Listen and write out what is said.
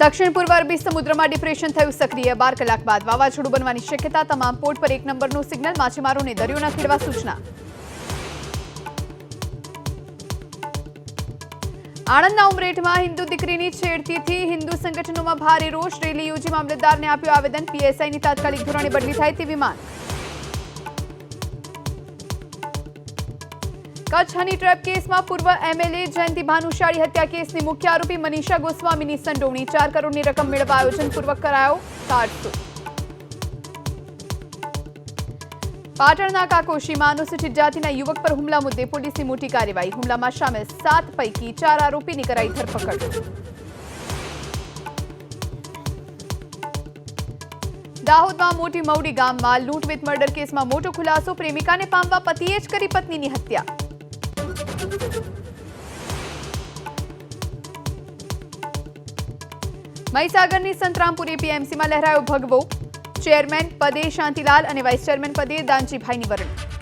દક્ષિણ પૂર્વ અરબી સમુદ્રમાં ડિપ્રેશન થયું સક્રિય. બાર કલાક બાદ વાવાઝોડું બનવાની શક્યતા તમામ પોર્ટ પર એક નંબરનું સિગ્નલ. માછીમારોને દરિયો ન ખેડવા સૂચના. આણંદના ઉમરેઠમાં હિન્દુ દીકરીની છેડતીથી હિન્દુ સંગઠનોમાં ભારે રોષ. રેલી યોજી મામલતદારને આપ્યું આવેદન. પીએસઆઈની તાત્કાલિક ધોરણે બદલી થાય તેવી માંગ કચ્છ હની ટ્રેપ કેસમાં પૂર્વ એમએલએ જયંતિ ભાનુશાળી હત્યા કેસની મુખ્ય આરોપી મનીષા ગોસ્વામીની સંડોવણી. ચાર કરોડની રકમ મેળવવા આયોજનપૂર્વક કરાયો કારસો પાટણના કાકોશીમાં અનુસૂચિત જાતિના યુવક પર હુમલા મુદ્દે પોલીસની મોટી કાર્યવાહી. હુમલામાં સામેલ સાત પૈકી ચાર આરોપીની કરાઈ ધરપકડ. દાહોદમાં મોટી મવડી ગામમાં લૂંટ વિથ મર્ડર કેસમાં મોટો ખુલાસો. પ્રેમિકાને પામવા પતિએ જ કરી પત્નીની હત્યા. મહીસાગરની સંતરામપુરી પીએમસીમાં લહેરાયો ભગવો. ચેરમેન પદે શાંતિલાલ અને વાઇસ ચેરમેન પદે દાનજીભાઈની વરણી.